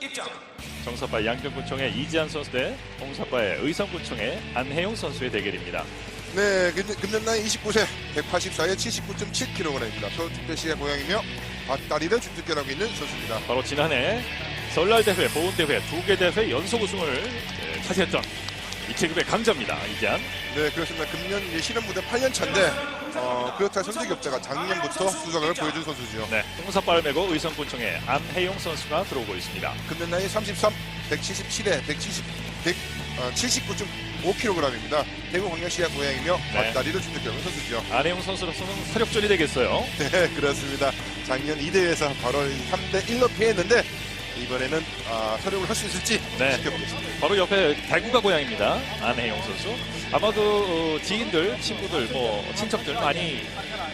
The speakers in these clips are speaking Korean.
입장. 정사빠 양평구청의 이지한 선수 대 홍사빠의 의성구청의 안혜용 선수의 대결입니다. 네, 금년, 나이 29세, 184에 79.7kg입니다. 서울특별시의 고향이며 밭다리를 주특기하고 있는 선수입니다. 바로 지난해 설날 대회, 보훈 대회 두 개 대회 연속 우승을 예, 차지했던 이 체급의 강자입니다. 이지한. 네, 그렇습니다. 금년 이제 실험 무대 8년 차인데 어, 그렇다 성적이 없다가 작년부터 수상을 보여준 선수죠. 네, 홍사빠를 메고 의성구청의 안혜용 선수가 들어오고 있습니다. 금년 나이 33, 177에 170, 100, 어, 79.5kg입니다. 대구 광역시의 고향이며 네. 밭다리를 주특기하는 선수죠. 안혜용 선수로서는 사력전이 되겠어요. 네, 그렇습니다. 작년 2대회에서 바로 3대 1로 패했는데 이번에는 아, 서력을 할 수 있을지 네. 지켜보겠습니다. 바로 옆에 대구가 고향입니다. 안혜용 선수. 아마도 어, 지인들, 친구들, 뭐 친척들 많이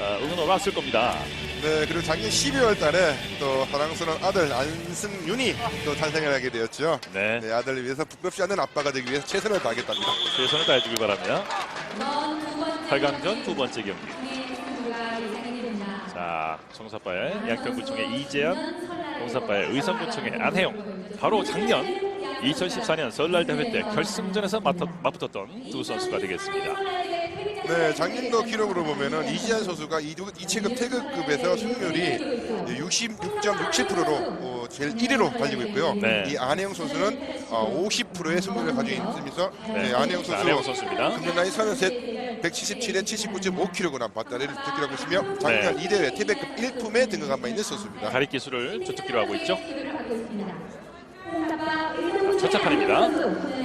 어, 응원하러 왔을 겁니다. 네, 그리고 작년 12월 달에 또 사랑스러운 아들 안승윤이 또 탄생을 하게 되었죠. 네, 네, 아들을 위해서 부끄럽지 않은 아빠가 되기 위해서 최선을 다하겠답니다. 최선을 다해주길 바랍니다. 8강전 두 번째 경기. 자, 정사빠의 양평구청의 이재현, 홍사빠의 의성구청의 안혜영. 바로 작년 2014년 설날 대회 때 결승전에서 맞붙, 맞붙었던 두 선수가 되겠습니다. 네, 작년도 기록으로 보면은 이지한 선수가 이, 이 체급 태극급에서 승률이 66.67%로 어, 제일 1위로 달리고 있고요. 네. 이 안혜영 선수는 어, 50%의 승률을 가지고 있으면서 네, 안혜영 선수 안혜영 선수입니다. 금년 나이 33, 177에 79.5kg 밭다리를 득기하고 있으며 작년 네. 2대회 태백급 1품에 등극한 바 있는 선수입니다. 가리 기술을 주특기로 하고 있죠. 첫째 판입니다.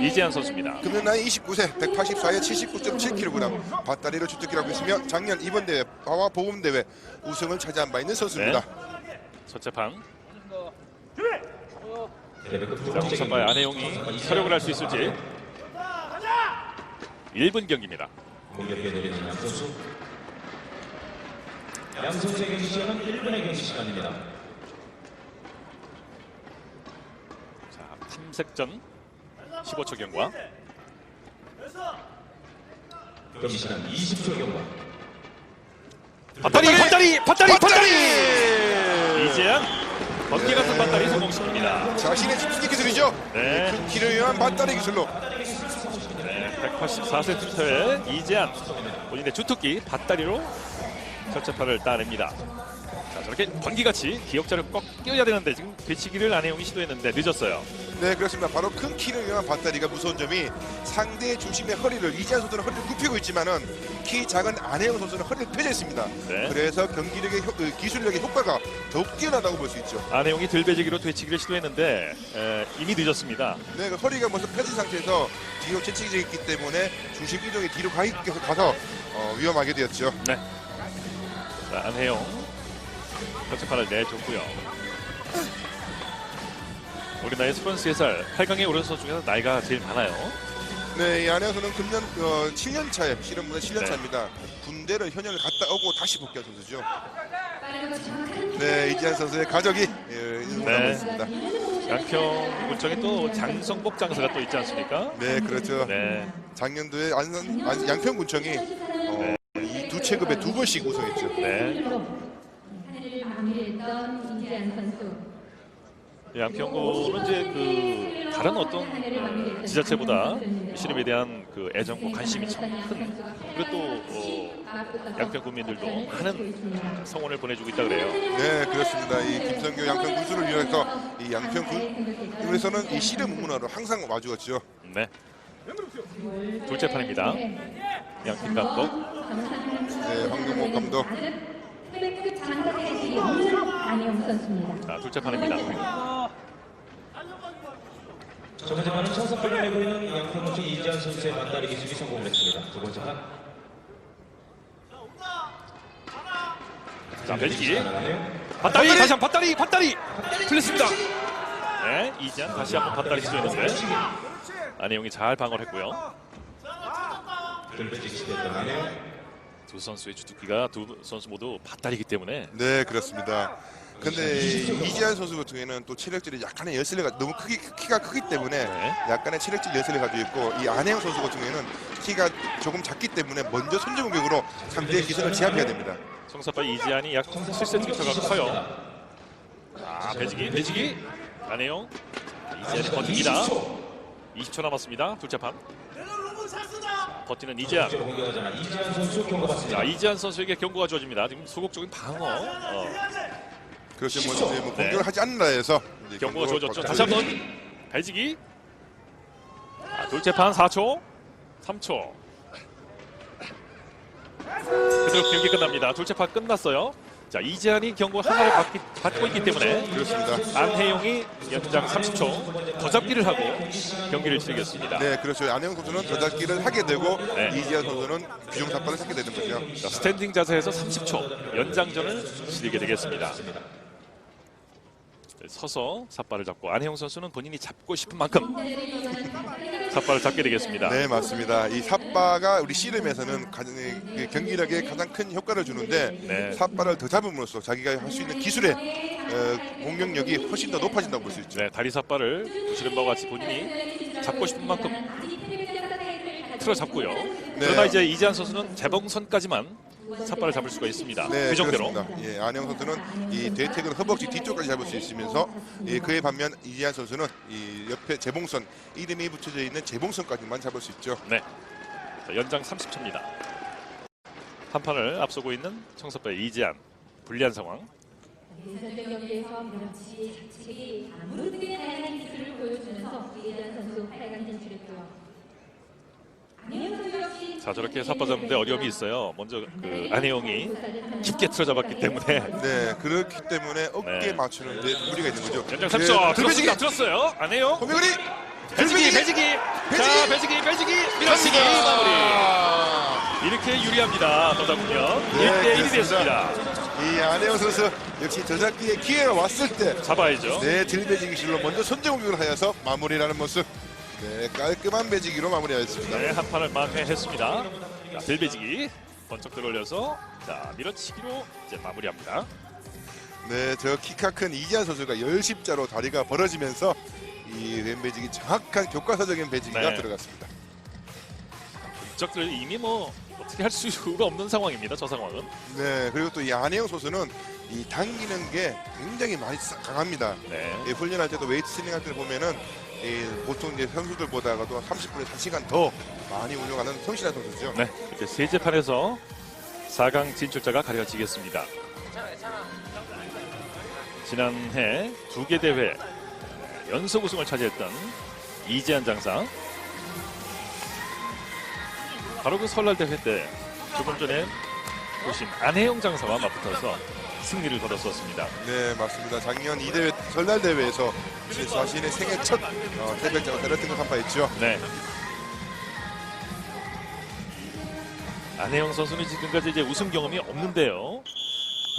이재한 선수입니다. 금년 나이 29세, 184에 79.7kg 밭다리를 주특기하고 있으며 작년 이번 대회 바와 보험 대회 우승을 차지한 바 있는 선수입니다. 첫째 판. 자, 홍사빠의 안혜용이 서력을 할 수 있을지. 1분 경기입니다. 공격에 내리는 양 선수. 양 선수의 경기 시간은 1분의 경기 시간입니다. 자, 탐색전 15초 경과. 경기 시간 20초 경과. 밧다리, 밧다리, 밧다리! 밧다리! 번개 같은 밧다리 성공시킵니다. 자신의 집수기 기술이죠. 네. 큰 키를 위한 밭다리 기술로 네, 184cm의 이재한 본인의 주특기 밧다리로 첫째 판을 따냅니다. 자, 저렇게 번개같이 기억자를 꼭 끼워야 되는데 지금 되치기를 안혜용이 시도했는데 늦었어요. 네 그렇습니다. 바로 큰 키를 위한 밭다리가 무서운 점이 상대의 중심의 허리를 이지한 선수는 허리를 굽히고 있지만은 키 작은 안혜영 선수는 허리를 펴져 있습니다. 네. 그래서 경기력의 효- 그 기술력의 효과가 더욱 뛰어나다고 볼 수 있죠. 안혜용이 들배지기로 되치기를 시도했는데 에, 이미 늦었습니다. 네, 그 허리가 먼저 펴진 상태에서 뒤로 채찍이 있기 때문에 중심 이동이 뒤로 가, 가서 어, 위험하게 되었죠. 네. 자, 안혜용 첫째 판을 내줬고요. 우리 나이 33살 8강에 오른 선수 중에서 나이가 제일 많아요. 네, 이 선수는 금년 어, 7년 차에 실험보다 7년 네. 차입니다. 군대를 현역을 갔다 오고 다시 복귀한 선수죠. 네, 이지한 선수의 가족이 예, 네. 있습니다. 양평 군청에 또 장성복 장사가 또 있지 않습니까? 네, 그렇죠. 네. 작년도에 안산, 안- 양평 군청이 어, 이두 체급에 두 번씩 우승했죠. 네. 마무리했던 이재한 선수. 양평구는 이제 그 다른 어떤 지자체보다 씨름에 대한 그 애정과 관심이 참 큰. 그리고 또 어, 양평 국민들도 많은 성원을 보내주고 있다 그래요. 네, 그렇습니다. 이 김성교 양평 군수를 위해서 이 양평 군에서는 이 씨름 문화로 항상 와주었죠. 네. 둘째 판입니다. 양팀 감독. 네, 황경목 감독. 태백급 장사대기 안혜영 선수입니다. 자, 둘째 판입니다. 첫 번째 판은 천사팔을 내고 있는 양평구청 이지한 선수의 반다리 기술이 성공 했습니다. 두 번째 판. 자, 배지기. 안혜영. 밧다리 다시 한 번 밧다리 밧다리 틀렸습니다. 네, 이지한 다시 한번 밧다리 시도했는데 안혜용이 잘 방어를 했고요. 안혜영. 두 선수의 주특기가 두 선수 모두 밧다리이기 때문에 네, 그렇습니다. 근데 이지한 선수 같은 경우에는 또 체력질이 약간의 열쇠가 너무 크기 키가 크기 때문에 네. 약간의 체력질 열쇠를 가지고 있고 이 안혜영 선수 같은 경우에는 키가 조금 작기 때문에 먼저 손전 공격으로 상대의 기선을 제압해야 됩니다. 성사빠 이지안이 약 7cm 차가 커요. 아, 배지기, 배지기. 안해용 이제는 버팁니다. 20초 남았습니다. 둘째 판. 버티는 이재한. 자 이재한 선수에게 경고가 주어집니다. 지금 소극적인 방어. 어, 그렇죠. 뭐, 이제 뭐 네. 공격을 하지 않는다 해서 이제 경고가 주어졌죠. 다시 한번 배지기. 자, 둘째 판 4초, 3초. 그대로 경기 끝납니다. 둘째 판 끝났어요. 자 이재한이 경고 하나를 받기, 받고 있기 때문에 그렇습니다. 안혜용이 연장 30초 더 잡기를 하고 경기를 치르겠습니다. 네, 그렇죠. 안혜영 선수는 저잡기를 하게 되고 네. 이지한 선수는 규정 삿발을 찾게 되는 거죠. 자, 스탠딩 자세에서 30초 연장전을 치르게 되겠습니다. 네, 서서 삿발을 잡고 안혜용 선수는 본인이 잡고 싶은 만큼 삿발을 잡게 되겠습니다. 네, 맞습니다. 이 삿바가 우리 씨름에서는 경기력에 가장 큰 효과를 주는데 네. 삿바를 더 잡음으로써 자기가 할 수 있는 기술의 어, 공격력이 훨씬 더 높아진다고 볼 수 있죠. 네, 다리 삿발을 보시는 바와 같이 본인이 잡고 싶은 만큼 틀어 잡고요. 그러나 이제 이재한 선수는 재봉선까지만 삿발을 잡을 수가 있습니다. 네, 규정대로. 그렇습니다. 예, 안영 선수는 이 대퇴근 허벅지 뒤쪽까지 잡을 수 있으면서 예, 그에 반면 이지한 선수는 이 옆에 재봉선 이름이 붙여져 있는 재봉선까지만 잡을 수 있죠. 네. 자, 연장 30초입니다. 한 판을 앞서고 있는 청섭배 이재한 불리한 상황. 대선적 경기에서 그렇지 자책이 아무렇게 다양한 기술을 보여주면서 이재한 선수 8강 진출했고요. 자 저렇게 잡는데 어려움이 있어요. 먼저 그 안혜영이 깊게 틀어 잡았기 때문에 네, 그렇기 때문에 어깨 네. 맞추는 데 무리가 있는 거죠. 연장 30초 네, 들배지기, 들었습니다. 들었어요. 안혜영 호미거리, 배지기 배지기 자 배지기 배지기 밀어치기 마무리 아, 이렇게 유리합니다. 더 잡으면 네, 1대 1이 그렇습니다. 됐습니다. 이 안혜영 선수 역시 저잡기에 기회가 왔을 때 잡아야죠. 네, 들배지기 실로 먼저 선제 공격을 하여서 마무리라는 모습. 네, 깔끔한 배지기로 마무리하였습니다. 네, 한 판을 만회했습니다. 자, 들배지기 번쩍 들어올려서 자 밀어치기로 이제 마무리합니다. 네, 저 키가 큰 이지한 선수가 열십자로 다리가 벌어지면서 이 왼배지기 정확한 교과서적인 배지기가 네. 들어갔습니다. 적들 이미 뭐 어떻게 할 수가 없는 상황입니다. 저 상황은. 네, 그리고 또 이 안혜영 선수는 이 당기는 게 굉장히 많이 싹 강합니다. 네. 이 훈련할 때도 웨이트 트레이닝 할 때 보면은 이 보통 이제 선수들보다도 30분에 1시간 더 많이 운영하는 성실한 선수죠. 네, 이렇게 세제 판에서 4강 진출자가 가려지겠습니다. 지난해 두 개 대회 연속 우승을 차지했던 이재한 장사. 바로 그 설날 대회 때 조금 전에 보신 안혜영 장사와 맞붙어서 승리를 거뒀었습니다. 네, 맞습니다. 작년 이 대회 설날 대회에서 제 자신의 생애 첫 어, 태백자가 대략등을 간파했죠. 네. 안혜영 선수는 지금까지 이제 우승 경험이 없는데요.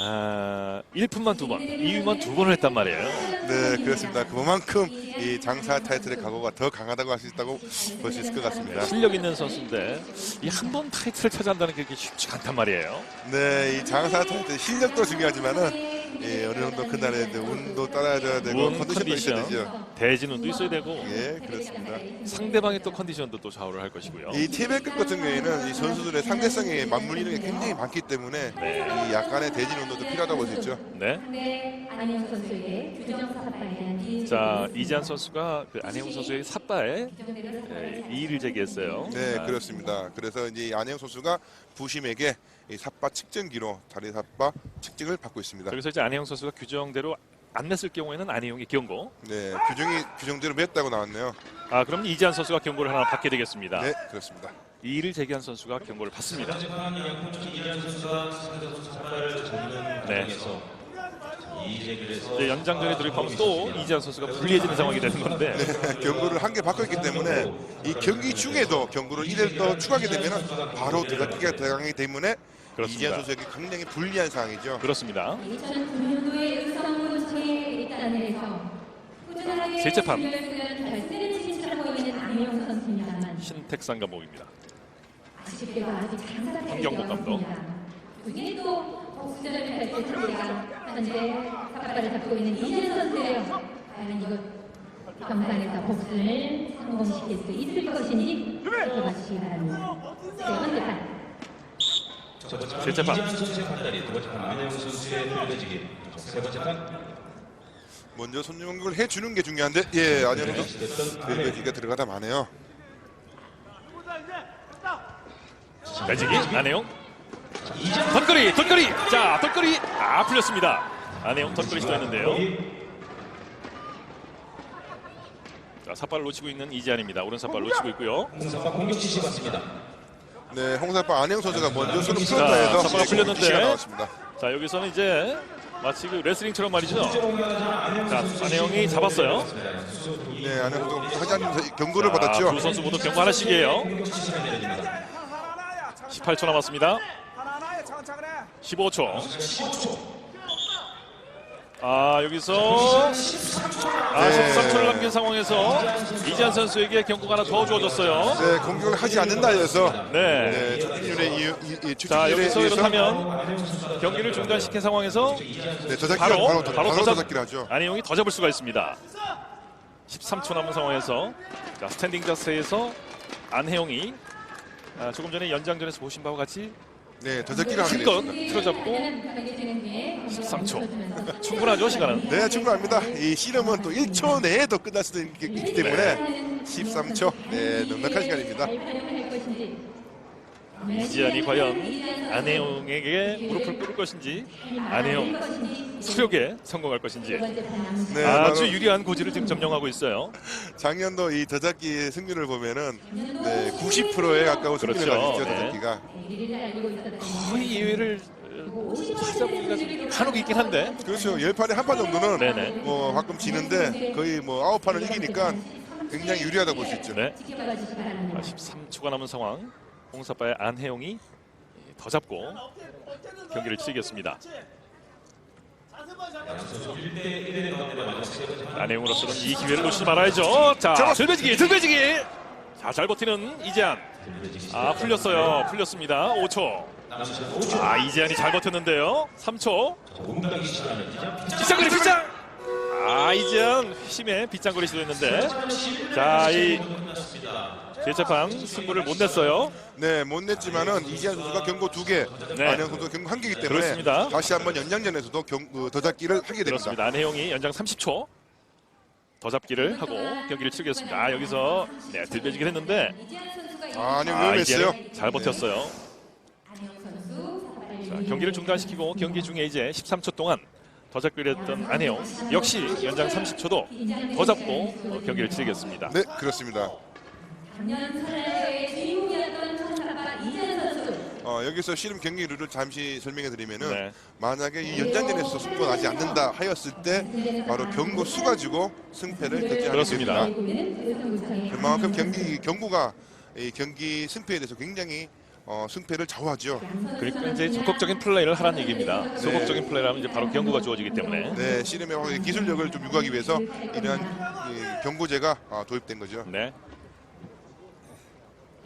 아, 1분만 두 번, 2위만 두 번을 했단 말이에요. 네, 그렇습니다. 그만큼 이 장사 타이틀의 각오가 더 강하다고 할 수 있다고 볼 수 있을 것 같습니다. 실력 있는 선수인데 이 한 번 타이틀을 차지한다는 게 그렇게 쉽지 않단 말이에요. 네, 이 장사 타이틀 실력도 중요하지만은 예, 어느 정도 그날의 이제 운도 따라줘야 되고 운, 컨디션도 있어야 되죠. 대진 운도 있어야 되고 예, 그렇습니다. 상대방의 또 컨디션도 또 좌우를 할 것이고요. 이 티백급 같은 경우에는 이 선수들의 상대성에 맞물리는 게 굉장히 많기 때문에 네. 이 약간의 대진 운동도 필요하다고 볼 수 있죠. 네. 네, 안혜영 선수에게 규정 사파에 대한 이의 자 이재한 선수가 그 안혜영 선수의 삿바에 예, 이의를 제기했어요. 네, 아, 그렇습니다. 그래서 이제 이 안혜영 선수가 부심에게 이 삿바 측정기로 다리 삿바 측정을 받고 있습니다. 그래서 이제 안혜영 선수가 규정대로 안 냈을 경우에는 안혜영이 경고. 네, 규정이 규정대로 맸다고 나왔네요. 아 그럼 이재한 선수가 경고를 하나 받게 되겠습니다. 네, 그렇습니다. 이의를 제기한 선수가 경고를 받습니다. 네. 이제 연장전에 돌입하면 또 이재한 선수가 불리해지는 상황이 되는 건데 경고를 한개 받고 있기 때문에 이 경기 중에도 경고를 1회 더 추가하게 되면 바로 들어가기가 들어가기 때문에 그렇습니다. 이재현 선수에게 굉장히 불리한 상황이죠. 그렇습니다. 2009년도에 의성군체에 입단을 해서 꾸준하게 셋째 판. 결승을 진출하고 있는 안혜영 선수입니다만 신택상 감독입니다. 아쉽게도 아직 장사까지 황경복 감독. 또 복수전을 펼칠 상대가 현재 삿발을 잡고 있는 이재현 선수예요. 과연 이것 경산에서 복수를 성공시킬 수 있을 것인지 지켜봐 주시기 바랍니다. 세 번째 판. 세 번째 판. 먼저 손님 공격을 해주는 게 중요한데 예 안현 선수 들배지기가 들어가다 마네요. 매직이 안혜용 덧거리 덧거리 자 덧거리 아 풀렸습니다. 안혜용 덧거리 시도했는데요. 자 삿발을 놓치고 있는 이지안입니다. 오른 삿발 놓치고 있고요. 공격 지시 받습니다. 네 홍사파 안영 선수가 먼저 손을 자, 풀었다 해서 선수가 풀렸는데. 지시가 나왔습니다. 자 여기서는 이제 마치 그 레슬링처럼 말이죠 자 안혜용이 잡았어요 네 안영 선수 하자님 경고를 자, 받았죠. 두 선수 모두 경고 하나씩이에요 공격 지시가 내려집니다. 18초 남았습니다 15초 아 여기서 아 네. 13초를 남긴 상황에서 이지한 선수에게 경고가 하나 더 주어졌어요 네 공격을 하지 않는다 해서 네. 네 축진율의 이유 이, 이자 여기서 의해서 이렇다면 경기를 중단시킨 상황에서 네 저작기를 바로 바로 바로, 바로, 더 잡- 저작기를 하죠. 안혜용이 더 잡을 수가 있습니다. 13초 남은 상황에서 자, 스탠딩 자세에서 안혜용이 아, 조금 전에 연장전에서 보신 바와 같이 네 저작기를 하게 힘껏 됐습니다. 틀어잡고 13초 충분하죠 시간은 네 충분합니다. 이 씨름은 또 1초 내에도 끝날 수도 있기, 있기 때문에 13초 네 넉넉한 시간입니다. 이지안이 과연 안혜용에게 무릎을 꿇을 것인지 안혜용 수력에 성공할 것인지 네 아주 바로 유리한 고지를 지금 점령하고 있어요. 작년도 이 저작기 승률을 보면은 네 90%에 가까운 승률을 그렇죠. 가지죠 네. 저작기가. 거의 예외를 어, 찾아보기가 좀 한옥이 있긴 한데 그렇죠. 10판에 한 판 정도는 네네. 뭐 가끔 지는데 거의 뭐 아홉 판을 이기니까 굉장히 유리하다고 볼 수 있죠. 네. 지켜봐 주시기 바랍니다. 13초가 남은 상황. 홍사빠의 안혜용이 더 잡고 경기를 치르겠습니다. 안혜용으로서는 이 기회를 놓치지 말아야죠. 자, 들배지기, 들배지기. 자, 잘 버티는 이재한. 아, 풀렸어요. 풀렸습니다. 5초. 아, 이재한이 잘 버텼는데요. 3초. 몸당기 시도하는 빗장거리 빗장. 아, 이재한 회심에 빗장거리 시도했는데. 자, 이 재재판 승부를 못 냈어요. 네, 못 냈지만은 이지한 선수가 경고 두 개, 네. 안현 선수 경고 한 개이기 때문에 그렇습니다. 다시 한번 연장전에서도 경, 어, 더 잡기를 하게 됩니다. 그렇습니다. 안혜영이 연장 30초 더 잡기를 하고 경기를 치르겠습니다. 아, 여기서 네, 들배지긴 했는데 아, 아, 위험했어요. 이제는 잘 버텼어요. 자, 경기를 중단시키고 경기 중에 이제 13초 동안 더 잡기를 했던 안혜영 역시 연장 30초도 더 잡고 어, 경기를 치르겠습니다. 네, 그렇습니다. 작년 설날의 주인공이었던 청사파 이재현 선수 어, 여기서 씨름 경기 룰을 잠시 설명해 드리면은 네. 만약에 이 연장전에서 승부가 나지 않는다 하였을 때 바로 경고 수 가지고 승패를 결정하게 그렇습니다. 됩니다. 결국에는 우승구청의 그만큼 경기 경고가 이 경기 승패에 대해서 굉장히 어, 승패를 좌우하죠. 그러니까 이제 적극적인 플레이를 하라는 얘기입니다. 소극적인 플레이를 하면 이제 바로 경고가 주어지기 때문에 네, 씨름의 기술력을 좀 유구하기 위해서 이러한 이 경고제가 아, 도입된 거죠. 네.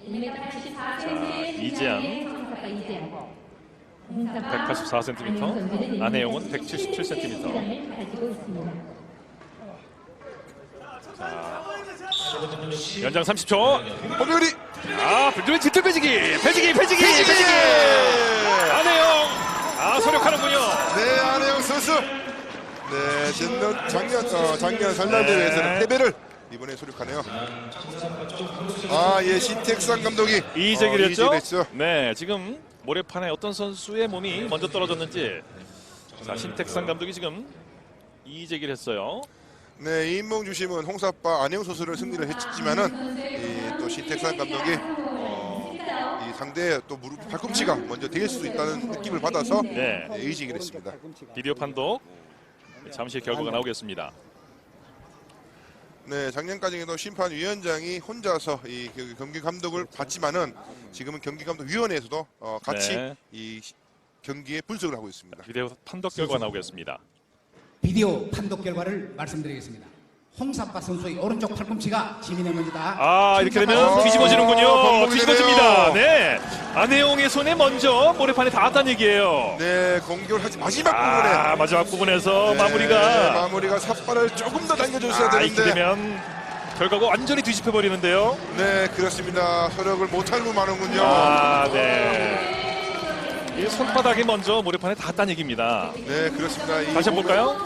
1m 84cm의 이재한. 청사파 이재한 184cm, 안혜영은 177cm. 가지고 있습니다. 연장 30초. 허명리 아, 불들의 뒤틀 빼지기, 빼지기, 빼지기, 빼지기. 안혜영. 아, 소력하는군요. 네, 안혜영 선수. 네, 작년 작년 어, 작년 설날 네. 대회에서는 패배를 이번에 소력하네요. 아, 예, 신택상 감독이 이재기를 어, 했죠? 이재기를 했죠. 네, 지금 모래판에 어떤 선수의 몸이 먼저 떨어졌는지. 자, 신택상 감독이 지금 이재기를 했어요. 네, 이인봉 주심은 홍사빠 안혜영 선수를 승리를 했지만은 이 또 신택상 감독이 어, 이 상대의 또 무릎 팔꿈치가 먼저 대일 수 있다는 느낌을 받아서 네. 네, 이지기를 했습니다. 비디오 판독. 잠시 결과가 나오겠습니다. 네, 작년까지도 심판위원장이 혼자서 이그 경기 감독을 받지만은 지금은 경기 감독 위원회에서도 어, 같이 네. 이 시- 경기에 분석을 하고 있습니다. 비디오 판독 결과 나오겠습니다. 비디오 판독 결과를 말씀드리겠습니다. 홍사파 선수의 오른쪽 팔꿈치가 지민의 먼지다. 아 이렇게 되면 아, 뒤집어지는군요. 번복이 뒤집어집니다. 되네요. 네, 안혜용의 손에 먼저 모래판에 닿았다는 얘기예요. 네, 공격을 하지 마지막 부분에 아 마지막 부분에서 네, 마무리가 마무리가 삿발을 조금 더 당겨줬어야 아, 이렇게 되는데 되면 결과가 완전히 뒤집혀 버리는데요. 네, 그렇습니다. 서력을 못할 무 많은군요. 아 네. 이 손바닥이 먼저 모래판에 닿았다는 얘기입니다. 네, 그렇습니다. 이 다시 한번 볼까요?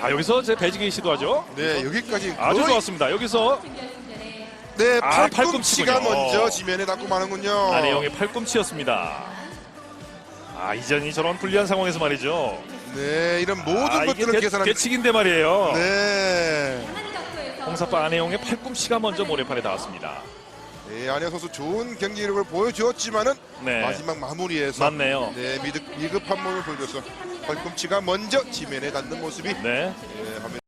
아 여기서 제 배지기 시도하죠. 네, 여기까지 아주 거의- 좋았습니다. 여기서 네, 아, 팔꿈치가 팔꿈치군요. 먼저 지면에 닿고 마는군요. 안혜영의 팔꿈치였습니다. 아 이전이 저런 불리한 상황에서 말이죠. 네, 이런 모든 아, 이게 것들을 대- 계산하는 대치기인데 말이에요. 네. 홍사빠 안혜영의 팔꿈치가 먼저 모래판에 닿았습니다. 네, 안혜 선수 좋은 경기력을 보여주었지만은 네. 마지막 마무리에서 맞네요. 네, 미득, 미급한 몸을 보여줘서 팔꿈치가 먼저 지면에 닿는 모습이 네. 네, 화면